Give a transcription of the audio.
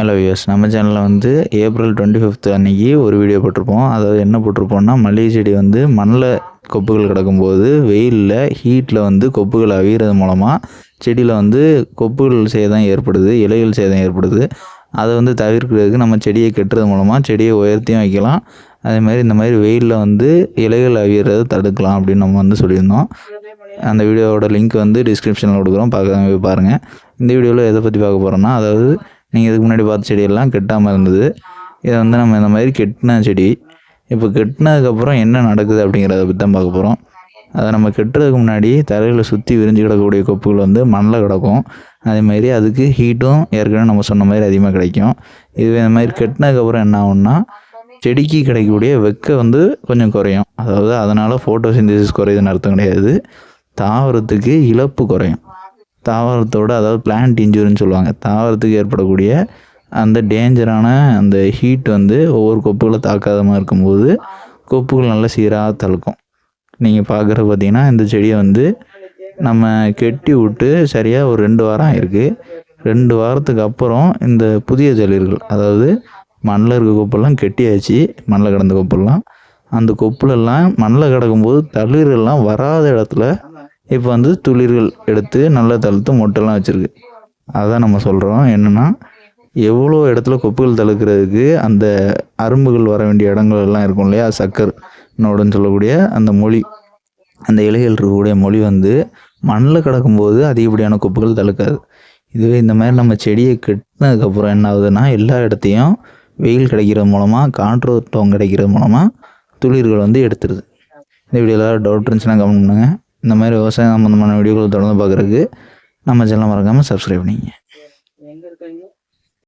Hello US நம்ம சேனலில் வந்து ஏப்ரல் டுவெண்ட்டி ஃபிஃப்த் அன்னைக்கு ஒரு வீடியோ போட்டிருப்போம். அதாவது என்ன போட்டிருப்போம்னா மல்லிகை செடி வந்து மண்ணில் கொப்புகள் கிடக்கும்போது வெயிலில் ஹீட்டில் வந்து கொப்புகள் அவியறது மூலமாக செடியில் வந்து கொப்புகள் சேதம் ஏற்படுது இலைகள் சேதம் ஏற்படுது. அதை வந்து தவிர்க்கிறதுக்கு நம்ம செடியை கெட்டுறது மூலமாக செடியை உயர்த்தியும் வைக்கலாம். அதே மாதிரி இந்த மாதிரி வெயிலில் வந்து இலைகள் அவியறதை தடுக்கலாம் அப்படின்னு நம்ம வந்து சொல்லியிருந்தோம். அந்த வீடியோவோட லிங்க் வந்து டிஸ்கிரிப்ஷனில் கொடுக்குறோம். பார்க்க பாருங்கள் இந்த வீடியோவில் எதை பற்றி பார்க்க போகிறோன்னா அதாவது நீங்கள் இதுக்கு முன்னாடி பார்த்த செடியெல்லாம் கெட்டாமல் இருந்தது. இதை வந்து நம்ம இந்த மாதிரி கெட்டின செடி இப்போ கெட்டினதுக்கப்புறம் என்ன நடக்குது அப்படிங்கிறத பற்றி தான் பார்க்க போகிறோம் அதை நம்ம கெட்டுறதுக்கு முன்னாடி தரையில் சுற்றி விரிஞ்சு கிடக்கக்கூடிய கொப்புகள் வந்து மண்ணில் கிடக்கும். அதே மாதிரி அதுக்கு ஹீட்டும் ஏற்கனவே நம்ம சொன்ன மாதிரி அதிகமாக கிடைக்கும். இதுவே இந்த மாதிரி கெட்டினதுக்கப்புறம் என்ன ஆகும்னா செடிக்கு கிடைக்கக்கூடிய வெக்க வந்து கொஞ்சம் குறையும். அதாவது அதனால் ஃபோட்டோ ஃபோட்டோசிந்தசிஸ் குறையுதுன்னு அர்த்தம் கிடையாது. தாவரத்துக்கு இழப்பு குறையும். தாவரத்தோட அதாவது பிளான்ட் இன்ஜுரின்னு சொல்லுவாங்க. தாவரத்துக்கு ஏற்படக்கூடிய அந்த டேஞ்சரான அந்த ஹீட் வந்து ஒவ்வொரு கொப்புகளை தாக்காத மாதிரி இருக்கும்போது கொப்புகள் நல்லா சீராக தழுக்கும். நீங்கள் பார்க்குறது பார்த்தீங்கன்னா இந்த செடியை வந்து நம்ம கெட்டி விட்டு சரியாக ஒரு ரெண்டு வாரம் ஆயிருக்கு. ரெண்டு வாரத்துக்கு அப்புறம் இந்த புதிய தளிர்கள் அதாவது மண்ணில் இருக்க கொப்பெல்லாம் கெட்டியாச்சு மண்ணில் கிடந்த கொப்பெல்லாம். அந்த கொப்புலெல்லாம் மண்ணில் கிடக்கும்போது தளிர்கள்லாம் வராத இடத்துல இப்போ வந்து துளிர்கள் எடுத்து நல்லா தழுத்து மொட்டெல்லாம் வச்சுருக்கு. அதான் நம்ம சொல்கிறோம் என்னென்னா எவ்வளோ இடத்துல கொப்புகள் தழுக்கிறதுக்கு அந்த அரும்புகள் வர வேண்டிய இடங்கள் எல்லாம் இருக்கும் இல்லையா? சக்கர் நோடுன்னு சொல்லக்கூடிய அந்த மொழி அந்த இலைகள் இருக்கக்கூடிய மொழி வந்து மண்ணில் கிடக்கும்போது அதிகப்படியான கொப்புகள் தழுக்காது. இதுவே இந்த மாதிரி நம்ம செடியை கட்டினதுக்கப்புறம் என்ன ஆகுதுன்னா எல்லா இடத்தையும் வெயில் கிடைக்கிறது மூலமாக காற்றோட்டம் கிடைக்கிறது மூலமாக துளிர்கள் வந்து எடுத்துருது. இந்த வீடியோவில் டவுட் இருந்துச்சுன்னா கவனம் பண்ணுங்கள் இந்த மாதிரி விவசாயம் சம்மந்தமான வீடியோக்கள் தொடர்ந்து பார்க்குறதுக்கு நம்ம சேனலை மறக்காமல் சப்ஸ்கிரைப் பண்ணிங்க